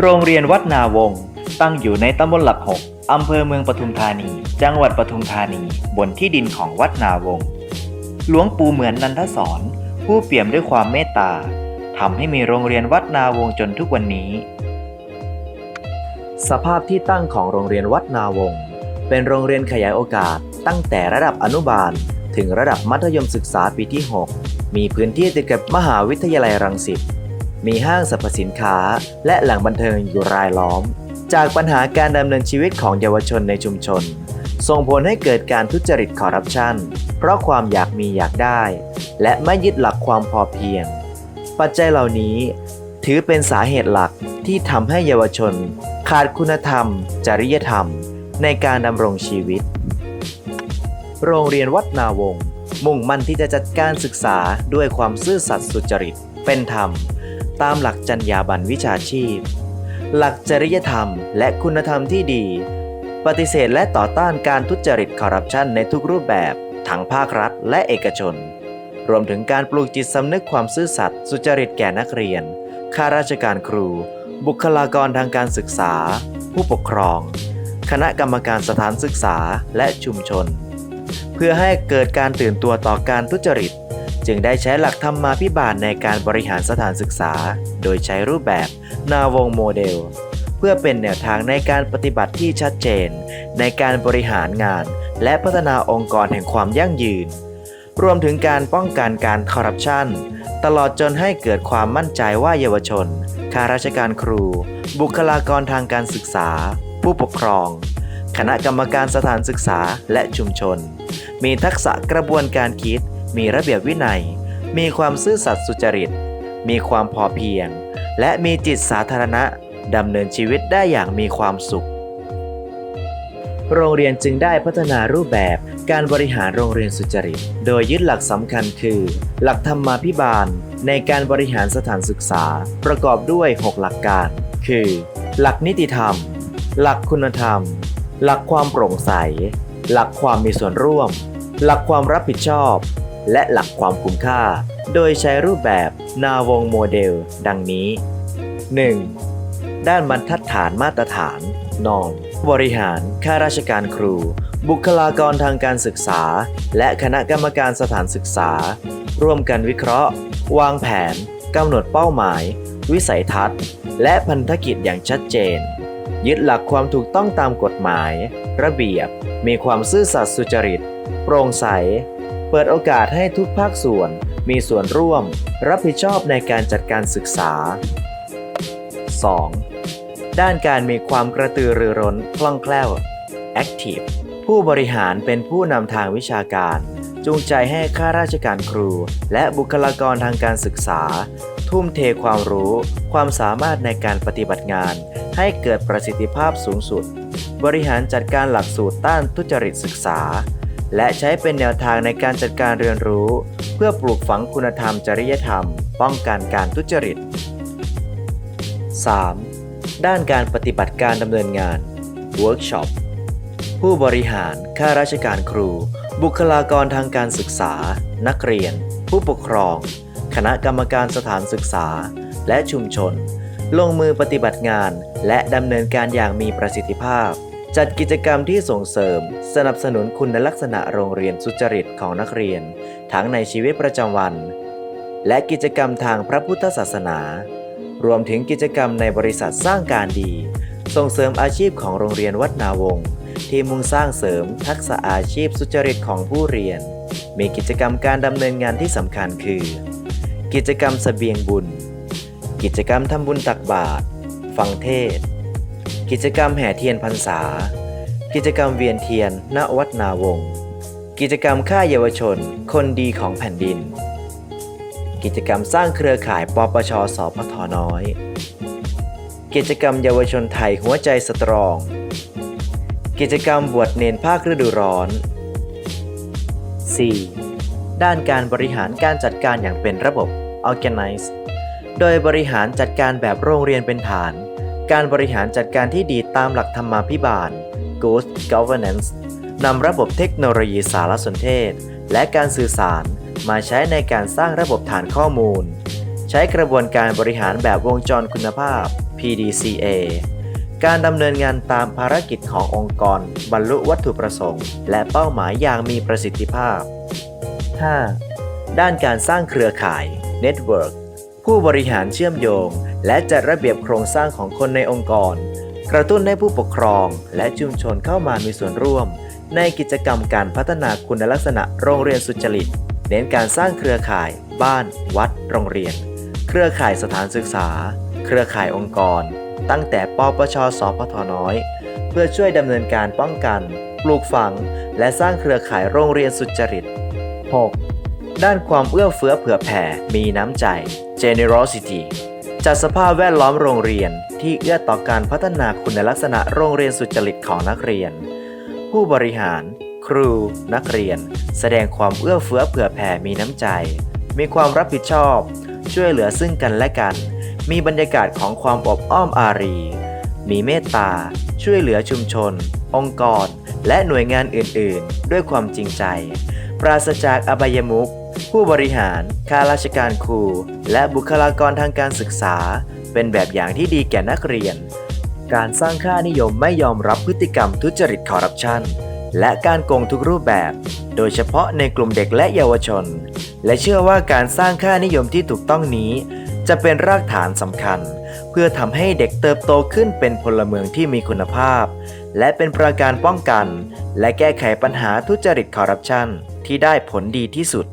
โรงเรียนวัดนาวงศ์ตั้งอยู่ในตำบลหลักหกอำเภอเมืองปทุมธานี จังหวัดปทุมธานี บนที่ดินของวัดนาวงศ์หลวงปู่เหมือนนันทสอนผู้เปี่ยมด้วยความเมตตาทำให้มีโรงเรียนวัดนาวงศ์จนทุกวันนี้ สภาพที่ตั้งของโรงเรียนวัดนาวงศ์เป็นโรงเรียนขยายโอกาสตั้งแต่ระดับอนุบาล ถึงระดับมัธยมศึกษาปีที่ 6 มีพื้นที่ติดกับมหาวิทยาลัยรังสิต มีห้างสรรพสินค้า และแหล่งบันเทิงอยู่รายล้อม จากปัญหาการดำเนินชีวิตของเยาวชนในชุมชน ส่งผลให้เกิดการทุจริตคอร์รัปชัน เพราะความอยากมีอยากได้ และไม่ยึดหลักความพอเพียง ปัจจัยเหล่านี้ถือเป็นสาเหตุหลักที่ทำให้เยาวชน ขาดคุณธรรม จริยธรรม ในการดำรงชีวิต โรงเรียนวัดนาวงศ์มุ่งมั่นที่จะจัดการศึกษาด้วยความซื่อสัตย์สุจริต เป็นธรรม ตามหลักจรรยาบรรณวิชาชีพ หลักจริยธรรมและคุณธรรมที่ดี ปฏิเสธและต่อต้านการทุจริตคอร์รัปชันในทุกรูปแบบ ทั้งภาครัฐและเอกชน รวมถึงการปลูกจิตสำนึกความซื่อสัตย์สุจริตแก่นักเรียน ข้าราชการครู บุคลากรทางการศึกษา ผู้ปกครอง คณะกรรมการสถานศึกษาและชุมชน เพื่อให้เกิดการตื่นตัวต่อการทุจริต จึงได้ใช้หลักธรรมาภิบาลในการบริหารสถานศึกษา โดยใช้รูปแบบนาวงโมเดล เพื่อเป็นแนวทางในการปฏิบัติที่ชัดเจน ในการบริหารงาน และพัฒนาองค์กรแห่งความยั่งยืน รวมถึงการป้องกันการคอร์รัปชันตลอดจนให้เกิดความมั่นใจว่าเยาวชนข้าราชการครู บุคลากรทางการศึกษา ผู้ปกครอง คณะกรรมการสถานศึกษาและชุมชน มีทักษะกระบวนการคิด มีระเบียบวินัย มีความซื่อสัตย์สุจริต มีความพอเพียง และมีจิตสาธารณะดำเนินชีวิตได้อย่างมีความสุข โรงเรียนจึงได้พัฒนารูปแบบการบริหารโรงเรียนสุจริต โดยยึดหลักสำคัญคือ หลักธรรมาภิบาล ในการบริหารสถานศึกษา ประกอบด้วย 6 หลักการ คือ หลักนิติธรรม หลักคุณธรรม หลักความโปร่งใส หลักความมีส่วนร่วม หลักความรับผิดชอบ และหลักความคุ้มค่า โดยใช้รูปแบบนาวงโมเดล ดังนี้ 1. ด้านบรรทัดฐานมาตรฐาน นอมบริหาร ข้าราชการครู บุคลากรทางการศึกษา และคณะกรรมการสถานศึกษา ร่วมกันวิเคราะห์ วางแผนกำหนดเป้าหมาย วิสัยทัศน์ และพันธกิจอย่างชัดเจน ยึดหลักความถูกต้องตามกฎหมาย ระเบียบ มีความซื่อสัตย์สุจริต โปร่งใส เปิดโอกาสให้ทุกภาคส่วน มีส่วนร่วม รับผิดชอบในการจัดการศึกษา 2. ด้านการมีความกระตือรือร้นคล่องแคล่ว Active ผู้บริหารเป็นผู้นำทางวิชาการ จูงใจให้ข้าราชการครู และบุคลากรทางการศึกษา ทุ่มเทความรู้ ความสามารถในการปฏิบัติงาน ให้เกิดประสิทธิภาพสูงสุด บริหารจัดการหลักสูตรต้านทุจริตศึกษา และใช้เป็นแนวทางในการจัดการเรียนรู้ เพื่อปลูกฝังคุณธรรมจริยธรรม ป้องกันการทุจริต 3. ด้านการปฏิบัติการดำเนินงาน Workshop ผู้บริหารข้าราชการครู บุคลากรทางการศึกษา นักเรียน ผู้ปกครอง คณะกรรมการสถานศึกษา และชุมชน ลงมือปฏิบัติงาน และดำเนินการอย่างมีประสิทธิภาพ จัดกิจกรรมที่ส่งเสริม สนับสนุนคุณลักษณะโรงเรียนสุจริตของนักเรียน ทั้งในชีวิตประจำวัน และกิจกรรมทางพระพุทธศาสนา รวมถึงกิจกรรมในบริษัทสร้างการดี ส่งเสริมอาชีพของโรงเรียนวัดนาวงศ์ ที่มุ่งสร้างเสริมทักษะอาชีพสุจริตของผู้เรียน มีกิจกรรมการดำเนินงานที่สำคัญคือ กิจกรรมเสบียงบุญ กิจกรรมทำบุญตักบาตรฟังเทศ กิจกรรมแห่เทียนพรรษา กิจกรรมเวียนเทียน ณ วัดนาวง กิจกรรมค่ายเยาวชน คนดีของแผ่นดิน กิจกรรมสร้างเครือข่ายปปชสพทน้อย กิจกรรมเยาวชนไทยหัวใจสตรอง กิจกรรมบวชเนนภาคฤดูร้อน 4. ด้านการบริหารการจัดการอย่างเป็นระบบ Organize โดยบริหารจัดการแบบโรงเรียนเป็นฐาน การบริหารจัดการที่ดีตามหลักธรรมาภิบาล Good Governance นำระบบเทคโนโลยีสารสนเทศ และการสื่อสารมาใช้ในการสร้างระบบฐานข้อมูล ใช้กระบวนการบริหารแบบวงจรคุณภาพ PDCA การดำเนินงานตามภารกิจขององค์กร บรรลุวัตถุประสงค์ และเป้าหมายอย่างมีประสิทธิภาพ 5. ด้านการสร้างเครือข่าย Network ผู้บริหารเชื่อมโยง และจัดระเบียบโครงสร้างของคนในองค์กร กระตุ้นให้ผู้ปกครองและชุมชนเข้ามามีส่วนร่วม ในกิจกรรมการพัฒนาคุณลักษณะโรงเรียนสุจริต เน้นการสร้างเครือข่าย บ้าน วัด โรงเรียน เครือข่ายสถานศึกษา เครือข่ายองค์กร ตั้งแต่ปปชสพทน้อย เพื่อช่วยดำเนินการป้องกัน ปลูกฝัง และสร้างเครือข่ายโรงเรียนสุจริต 6. ด้านความเอื้อเฟื้อเผื่อแผ่ มีน้ำใจ generosity จัดสภาพแวดล้อมโรงเรียนที่เอื้อต่อการพัฒนาคุณลักษณะโรงเรียนสุจริตของนักเรียน ผู้บริหาร ครู นักเรียน แสดงความเอื้อเฟื้อเผื่อแผ่มีน้ำใจ มีความรับผิดชอบ ช่วยเหลือซึ่งกันและกัน มีบรรยากาศของความอบอ้อมอารี มีเมตตา ช่วยเหลือชุมชน องค์กร และหน่วยงานอื่นๆ ด้วยความจริงใจ ปราศจากอบายมุขผู้บริหาร ข้าราชการครู และบุคลากรทางการศึกษา เป็นแบบอย่างที่ดีแก่นักเรียน การสร้างค่านิยมไม่ยอมรับพฤติกรรมทุจริตคอร์รัปชัน และการโกงทุกรูปแบบ โดยเฉพาะในกลุ่มเด็กและเยาวชน และเชื่อว่าการสร้างค่านิยมที่ถูกต้องนี้ จะเป็นรากฐานสำคัญ เพื่อทำให้เด็กเติบโตขึ้นเป็นพลเมืองที่มีคุณภาพ และเป็นประการป้องกัน และแก้ไขปัญหาทุจริตคอร์รัปชันที่ได้ผลดีที่สุด